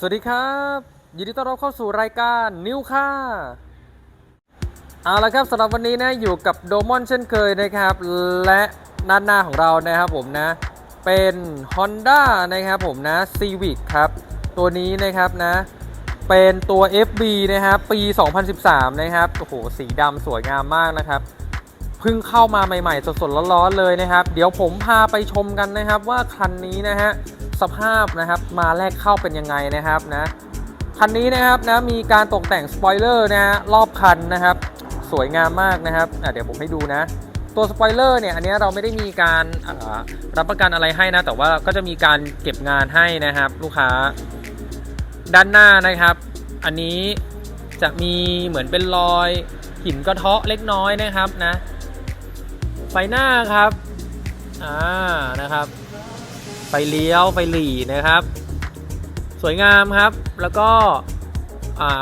สวัสดีครับ ยินดีต้อนรับเข้าสู่รายการนิวค่าเอาละครับสำหรับวันนี้นะอยู่กับโดมอนเช่นเคยนะครับ และด้านหน้าของเรานะครับผมนะ เป็น Honda นะครับผมนะ Civic ครับ ตัวนี้นะครับนะ เป็นตัว FB นะครับปี 2013 นะครับโอ้โหสีดำสวยงามมากนะครับเพิ่งเข้ามาใหม่ๆ สดๆร้อนๆเลยนะครับ เดี๋ยวผมพาไปชมกันนะครับว่าคันนี้นะฮะ สภาพนะครับมาแรกเข้าเป็นยังไงนะครับนะคันนี้นะครับนะมีการตกแต่งสปอยเลอร์นะฮะรอบคันนะครับ สวยงามมากนะครับเดี๋ยวผมให้ดูนะตัวสปอยเลอร์เนี่ยอันนี้เราไม่ได้มีการรับประกันอะไรให้นะ แต่ว่าก็จะมีการเก็บงานให้นะครับ ลูกค้าด้านหน้านะครับ อันนี้จะมีเหมือนเป็นรอยหินกระเทาะเล็กน้อยนะครับนะไฟหน้าครับอ่านะครับ ไฟเลี้ยวไฟหลีนะครับ สวยงามครับแล้วก็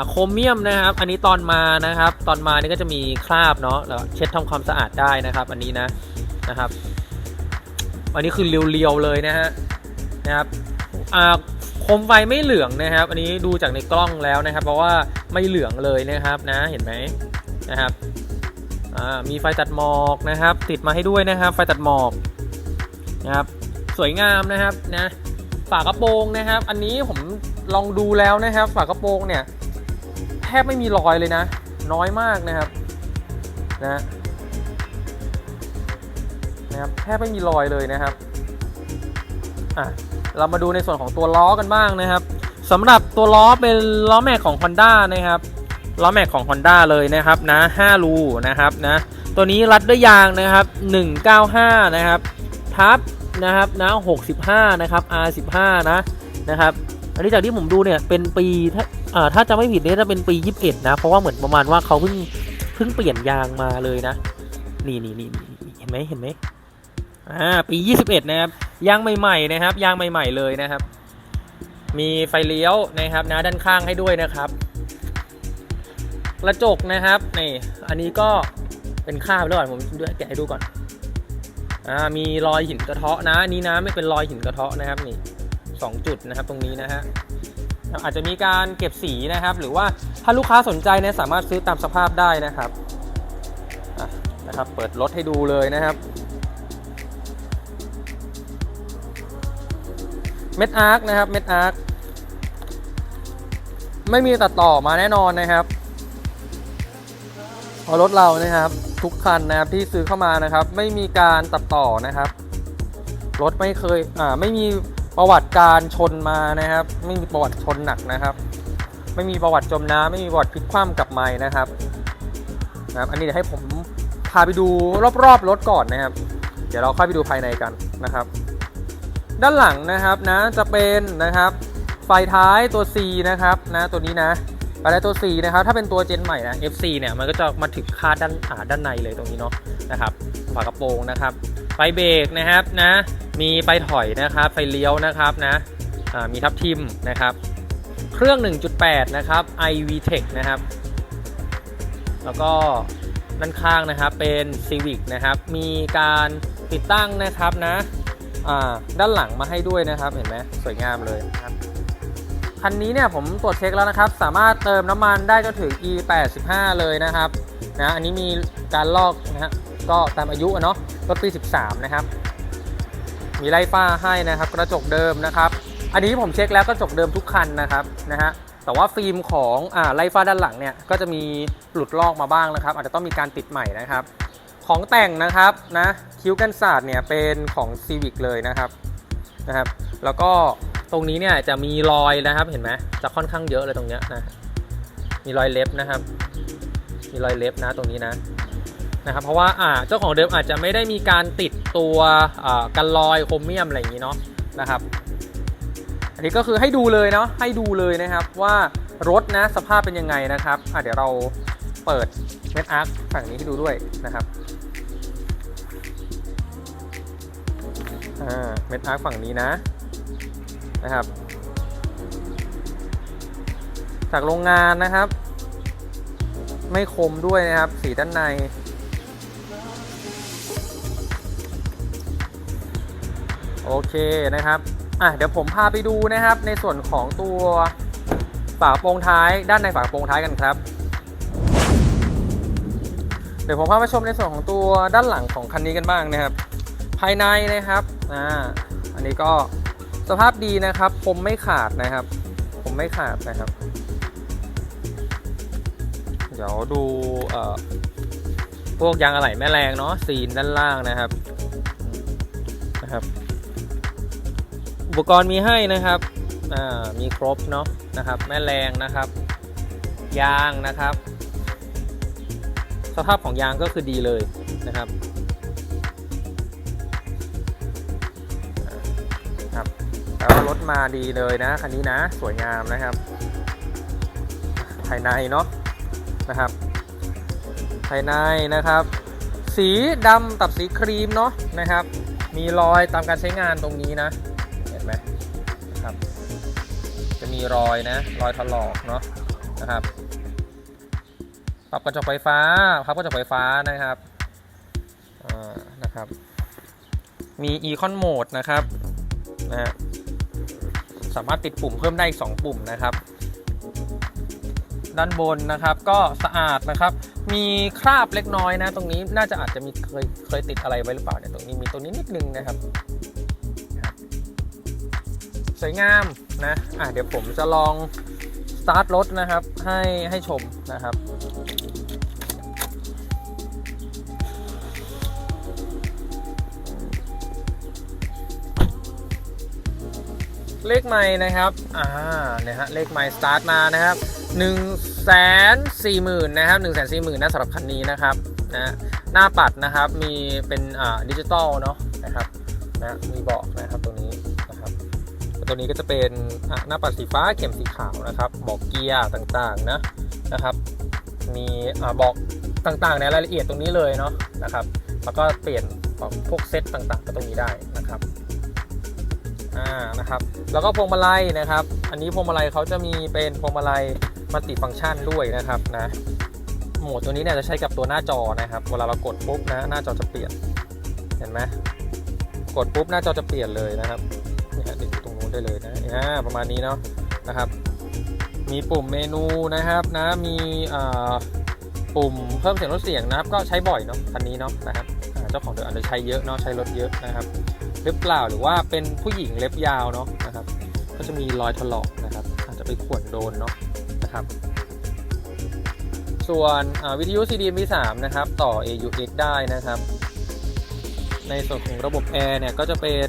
โครเมียมนะครับ อันนี้ตอนมานะครับ ตอนมานี่ก็จะมีคราบเนาะแล้วเช็ดทำความสะอาดได้นะครับ อันนี้นะนะครับ อันนี้คือเรียวๆเลยนะฮะนะครับอ่าโคมไฟไม่เหลืองนะครับ อันนี้ดูจากในกล้องแล้วนะครับ เพราะว่าไม่เหลืองเลยนะครับนะเห็นไหมนะครับมีไฟตัดหมอกนะครับ ติดมาให้ด้วยนะครับ ไฟตัดหมอกนะครับ สวยงามนะครับนะฝากระโปรงนะครับ อันนี้ผมลองดูแล้วนะครับ ฝากระโปรงเนี่ยแทบไม่มีรอยเลยนะ น้อยมากนะครับนะนะครับแทบไม่มีรอยเลยนะครับอะเรามาดูในส่วนของตัวล้อกันบ้างนะครับสำหรับตัวล้อเป็นล้อแม็กของ Honda นะครับล้อแม็กของ Honda เลยนะครับนะ5รูนะครับนะตัวนี้รัดด้วยยางนะครับ 195 นะครับ ทับนะครับนะ65 นะครับ R15 นะนะครับ อันนี้จากที่ผมดูเนี่ยเป็นปีถ้าอ่าถ้าจะไม่ผิดเนี่ยจะเป็นปี 21 นะ เพราะว่าเหมือนประมาณว่าเขาเพิ่งเพิ่งเปลี่ยนยางมาเลยนะ นี่นี่นี่เห็นไหมเห็นไหมอ่าปี 21 นะครับยางใหม่ๆนะครับยางใหม่ ๆเลยนะครับ มีไฟเลี้ยวนะครับนะด้านข้างให้ด้วยนะครับกระจกนะครับนี่อันนี้ก็เป็นคราบด้วยก่อนผมด้วยแกะให้ดูก่อน อ่ามีรอยหินกระเทาะนะนี้นะไม่เป็นรอยหินกระเทาะนะครับนี่สองจุดนะครับตรงนี้นะฮะอาจจะมีการเก็บสีนะครับ หรือว่าถ้าลูกค้าสนใจเนี่ยสามารถซื้อตามสภาพได้นะครับนะครับเปิดรถให้ดูเลยนะครับ เม็ดอาร์คนะครับเม็ดอาร์คไม่มีตัดต่อมาแน่นอนนะครับ รถเรานะครับ ทุกคันนะครับที่ซื้อเข้ามานะครับ ไม่มีการตัดต่อนะครับ รถไม่เคยอ่าไม่มีประวัติการชนมานะครับ ไม่มีประวัติชนหนักนะครับ ไม่มีประวัติจมน้ำไม่มีประวัติพลิกคว่ำกับไม้นะครับนะครับอันนี้เดี๋ยวให้ผมพาไปดูรอบๆรถก่อนนะครับ เดี๋ยวเราค่อยไปดูภายในกันนะครับ ด้านหลังนะครับนะจะเป็นนะครับไฟท้ายตัว C นะครับนะตัวนี้นะ ไปได้ตัว C นะครับ ถ้าเป็นตัวเจนใหม่นะ FC เนี่ย มันก็จะมาถึงคาดด้านอาด้านในเลยตรงนี้เนาะนะครับ ฝากระโปรงนะครับ ไฟเบรกนะครับนะ มีไฟถอยนะครับ ไฟเลี้ยวนะครับนะมีทับทิมนะครับ เครื่อง 1.8 นะครับ iV Tech นะครับ แล้วก็ด้านข้างนะครับเป็น Civic นะครับ มีการติดตั้งนะครับนะด้านหลังมาให้ด้วยนะครับ เห็นไหมสวยงามเลยครับ คันนี้เนี่ยผมตรวจเช็คแล้วนะครับ สามารถเติมน้ำมันได้จนถึง E 8 5เลยนะครับนะอันนี้มีการลอกนะฮะก็ตามอายุเนาะรถปี 13 นะครับ มีไล่ฟ้าให้นะครับ กระจกเดิมนะครับ อันนี้ผมเช็คแล้วกระจกเดิมทุกคันนะครับนะฮะแต่ว่าฟิล์มของอ่าไล่ฟ้าด้านหลังเนี่ยก็จะมีหลุดลอกมาบ้างนะครับ อาจจะต้องมีการติดใหม่นะครับ ของแต่งนะครับนะคิ้วกันศาสตร์เนี่ยเป็นของ Civic เลยนะครับนะครับ แล้วก็ ตรงนี้เนี่ยจะมีรอยนะครับเห็นไหมจะค่อนข้างเยอะเลยตรงเนี้ยนะมีรอยเล็บนะครับ มีรอยเล็บนะตรงนี้นะนะครับเพราะว่าอ่าเจ้าของเดิมอาจจะไม่ได้มีการติดตัวอ่ากันรอยโครเมียมอะไรอย่างนี้เนาะนะครับ อันนี้ก็คือให้ดูเลยเนาะให้ดูเลยนะครับว่ารถนะสภาพเป็นยังไงนะครับอะเดี๋ยวเราเปิดเม็ดอาร์คฝั่งนี้ให้ดูด้วยนะครับอ่าเม็ดอาร์คฝั่งนี้นะ นะครับ จากโรงงานนะครับ ไม่คมด้วยนะครับ สีด้านใน โอเคนะครับอะเดี๋ยวผมพาไปดูนะครับ ในส่วนของตัวฝากระโปรงท้ายด้านในฝากระโปรงท้ายกันครับ เดี๋ยวผมพามาชมในส่วนของตัวด้านหลังของคันนี้กันบ้างนะครับ ภายในนะครับอ่าอันนี้ก็ สภาพดีนะครับ ผมไม่ขาดนะครับ ผมไม่ขาดนะครับ เดี๋ยวดูเอ่อพวกยางอะไหล่แม่แรงเนาะซีนด้านล่างนะครับนะครับ อุปกรณ์มีให้นะครับอ่ามีครบเนาะนะครับ แม่แรงนะครับ ยางนะครับ สภาพของยางก็คือดีเลยนะครับ มาดีเลยนะคันนี้นะสวยงามนะครับ ภายในเนาะนะครับ ภายในนะครับ สีดำตับสีครีมเนาะนะครับ มีรอยตามการใช้งานตรงนี้นะเห็นไหมครับ จะมีรอยนะรอยถลอกเนาะนะครับปรับกระจกไฟฟ้าพับกระจกไฟฟ้านะครับอ่านะครับ มี Econ Mode นะครับนะฮะ สามารถติดปุ่มเพิ่มได้อีก2ปุ่มนะครับ ด้านบนนะครับก็สะอาดนะครับ มีคราบเล็กน้อยนะ ตรงนี้น่าจะอาจจะมีเคยเคยติดอะไรไว้หรือเปล่าเนี่ยตรงนี้มีตรงนี้นิดนึงนะครับครับสวยงามนะอะเดี๋ยวผมจะลองสตาร์ทรถนะครับ ให้ให้ชมนะครับ เลขไม้นะครับ อ่า เนี่ยฮะ เลขไม้สตาร์ทมานะครับ1นึ่งแสนสี่หมื่นนะครับหนึ่งแสนสี่หมื่นนะสำหรับคันนี้นะครับ นะ หน้าปัดนะครับ มีเป็นอ่าดิจิตอลเนาะนะครับ นะ มีเบอกนะครับตรงนี้นะครับ ตัวนี้ก็จะเป็นอะหน้าปัดสีฟ้าเข็มสีขาวนะครับ บอกเกียร์ต่างๆนะ นะครับ มีอ่าบอกต่างๆในรายละเอียดตรงนี้เลยเนาะ นะครับ แล้วก็เปลี่ยนพวกเซตต่างๆก็ตรงนี้ได้นะครับ อ่านะครับแล้วก็พวงมาลัยนะครับ อันนี้พวงมาลัยเขาจะมีเป็นพวงมาลัยมัลติฟังก์ชันด้วยนะครับนะโหมดตัวนี้เนี่ยจะใช้กับตัวหน้าจอนะครับ เวลาเรากดปุ๊บนะหน้าจอจะเปลี่ยนเห็นไหมกดปุ๊บหน้าจอจะเปลี่ยนเลยนะครับเนี่ยติดตรงนู้นได้เลยนะอ่าประมาณนี้เนาะนะครับ มีปุ่มเมนูนะครับนะมีอ่าปุ่มเพิ่มเสียงลดเสียงนะครับ ก็ใช้บ่อยเนาะคันนี้เนาะนะครับเจ้าของเดิมอาจจะใช้เยอะเนาะใช้รถเยอะนะครับ หรือเปล่าหรือว่าเป็นผู้หญิงเล็บยาวเนาะนะครับ ก็จะมีรอยถลอกนะครับ อาจจะไปข่วนโดนเนาะนะครับ ส่วนวิทยุ CD MP3 นะครับ ต่อ AUX ได้นะครับ ในส่วนของระบบแอร์เนี่ยก็จะเป็น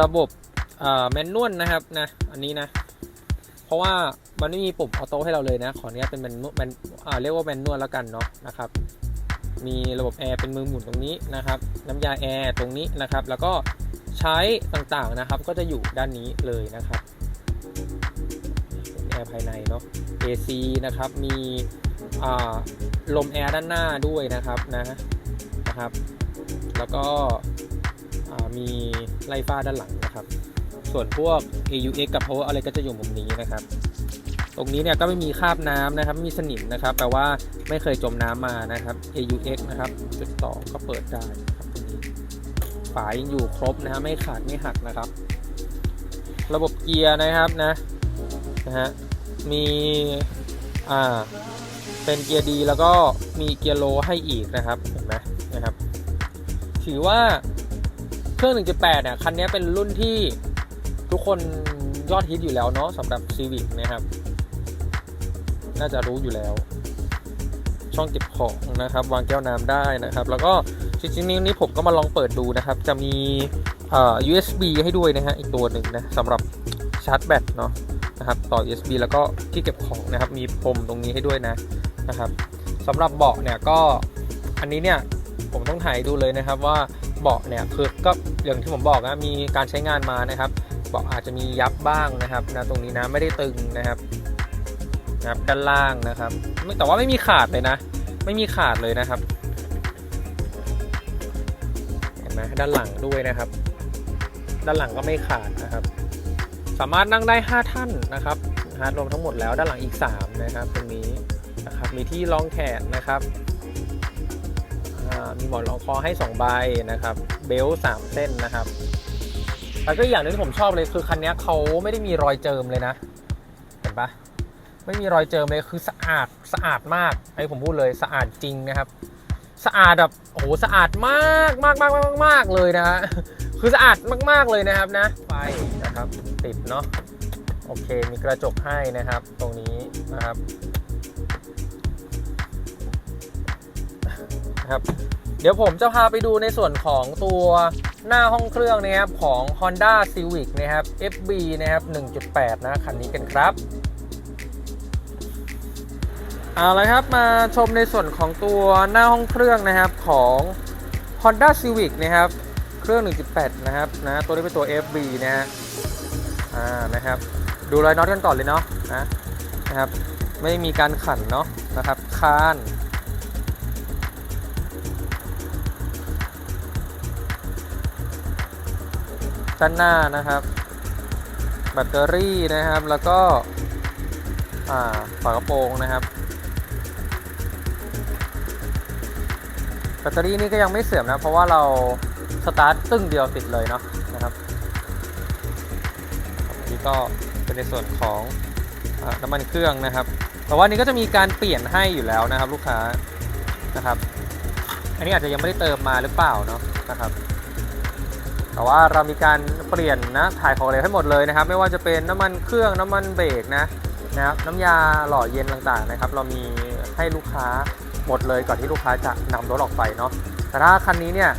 ระบบแมนนวลนะครับนะอันนี้นะ เพราะว่ามันไม่มีปุ่มออโต้ให้เราเลยนะ ขออนุญาตเป็นแมนแมนอ่าเรียกว่าแมนนวลแล้วกันเนาะนะครับมีระบบแอร์เป็นมือหมุนตรงนี้นะครับ น้ำยาแอร์ตรงนี้นะครับ แล้วก็ ใช้ต่างๆนะครับ ก็จะอยู่ด้านนี้เลยนะครับแอร์ภายในเนาะ AC นะครับ มีลมแอร์ด้านหน้าด้วยนะครับนะนะครับ แล้วก็มีไล่ฟ้าด้านหลังนะครับ ส่วนพวก AUX กับ Power อะไรก็จะอยู่มุมนี้นะครับ ตรงนี้เนี่ยก็ไม่มีคราบน้ำนะครับ มีสนิมนะครับ แปลว่าไม่เคยจมน้ำมานะครับ AUX นะครับจุดต่อก็เปิดได้ครับตรงนี้ ฝายังอยู่ครบนะฮะไม่ขาดไม่หักนะครับ ระบบเกียร์นะครับนะนะฮะมีอ่าเป็นเกียร์ดีแล้วก็มีเกียร์โลให้อีกนะครับเห็นไหมนะครับ ถือว่าเครื่อง 1.8เนี่ยคันนี้เป็นรุ่นที่ทุกคนยอดฮิตอยู่แล้วเนาะสำหรับ Civic นะครับ น่าจะรู้อยู่แล้ว ช่องเก็บของนะครับ วางแก้วน้ำได้นะครับ แล้วก็ จริงๆนี้ผมก็มาลองเปิดดูนะครับ จะมีเอ่อ USB ให้ด้วยนะฮะอีกตัวหนึ่งนะสำหรับชาร์จแบตเนาะนะครับต่อ USB แล้วก็ที่เก็บของนะครับ มีพรมตรงนี้ให้ด้วยนะนะครับสำหรับเบาะเนี่ยก็อันนี้เนี่ยผมต้องถ่ายดูเลยนะครับว่าเบาะเนี่ยคือก็อย่างที่ผมบอกนะมีการใช้งานมานะครับเบาะอาจจะมียับบ้างนะครับนะตรงนี้นะไม่ได้ตึงนะครับนะครับด้านล่างนะครับแต่ว่าไม่มีขาดเลยนะ ไม่มีขาดเลยนะครับ ไหมด้านหลังด้วยนะครับ ด้านหลังก็ไม่ขาดนะครับ สามารถนั่งได้ 5 ท่านนะครับนะฮะรวมทั้งหมดแล้วด้านหลังอีก 3 นะครับตรงนี้นะครับมีที่รองแขนนะครับมีหมอนรองคอให้ 2 ใบนะครับ เบลต์3เส้นนะครับแล้วก็อย่างนึงที่ผมชอบเลยคือคันนี้เขาไม่ได้มีรอยเจิมเลยนะ เห็นปะไม่มีรอยเจิมเลยคือสะอาดสะอาดมากไอ้ผมพูดเลยสะอาดจริงนะครับ สะอาดแบบโอ้โหสะอาดมากมากมากมากมากเลยนะฮะคือสะอาดมาก ๆ เลยนะครับนะไฟนะครับติดเนาะโอเคมีกระจกให้นะครับ ตรงนี้นะครับครับ เดี๋ยวผมจะพาไปดูในส่วนของตัวหน้าห้องเครื่องนะครับของ Honda Civic นะครับ FB นะครับ 1.8 นะคันนี้กันครับ เอาละครับมาชมในส่วนของตัวหน้าห้องเครื่องนะครับของ Honda Civic นะครับเครื่อง 1.8 นะครับนะตัวนี้เป็นตัว FB นะฮะอ่านะครับดูรอยน็อตกันก่อนเลยเนาะนะนะครับไม่มีการขันเนาะนะครับคานด้านหน้านะครับ แบตเตอรี่นะครับแล้วก็ฝากระโปรงนะครับ ตเตอรี่นี่ก็ยังไม่เสื่อมนะ เพราะว่าเราสตาร์ทตึ้งเดียวติดเลยเนาะนะครับอันนี้ก็เป็นในส่วนของอน้ำมันเครื่องนะครับ แต่ว่านี้ก็จะมีการเปลี่ยนให้อยู่แล้วนะครับ ลูกค้านะครับ อันนี้อาจจะยังไม่ได้เติมมาหรือเปล่าเนาะนะครับ แต่ว่าเรามีการเปลี่ยนนะถ่ายของเหลวให้หมดเลยนะครับ ไม่ว่าจะเป็นน้ำมันเครื่องน้ำมันเบรกนะนะครับน้ำยาหล่อเย็นต่างๆนะครับ เรามีให้ลูกค้า หมดเลยก่อนที่ลูกค้าจะนำรถออกไปเนาะแต่ถ้าคันนี้เนี่ย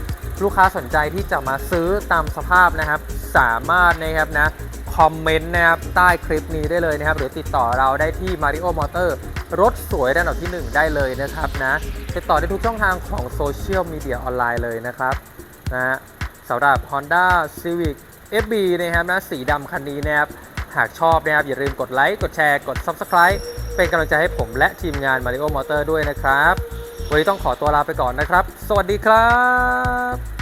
ลูกค้าสนใจที่จะมาซื้อตามสภาพนะครับ สามารถนะครับนะคอมเมนต์นะครับใต้คลิปนี้ได้เลยนะครับ หรือติดต่อเราได้ที่ Mario Motor รถสวยระดับที่ 1 ได้เลยนะครับนะติดต่อได้ทุกช่องทางของโซเชียลมีเดียออนไลน์เลยนะครับนะสำหรับ Honda Civic FB นะครับนะสีดำคันนี้นะครับ หากชอบนะครับอย่าลืมกดไลค์ กดแชร์ กด Subscribe เป็นกำลังใจให้ผมและทีมงาน Mario Motor ด้วยนะครับ วันนี้ต้องขอตัวลาไปก่อนนะครับ สวัสดีครับ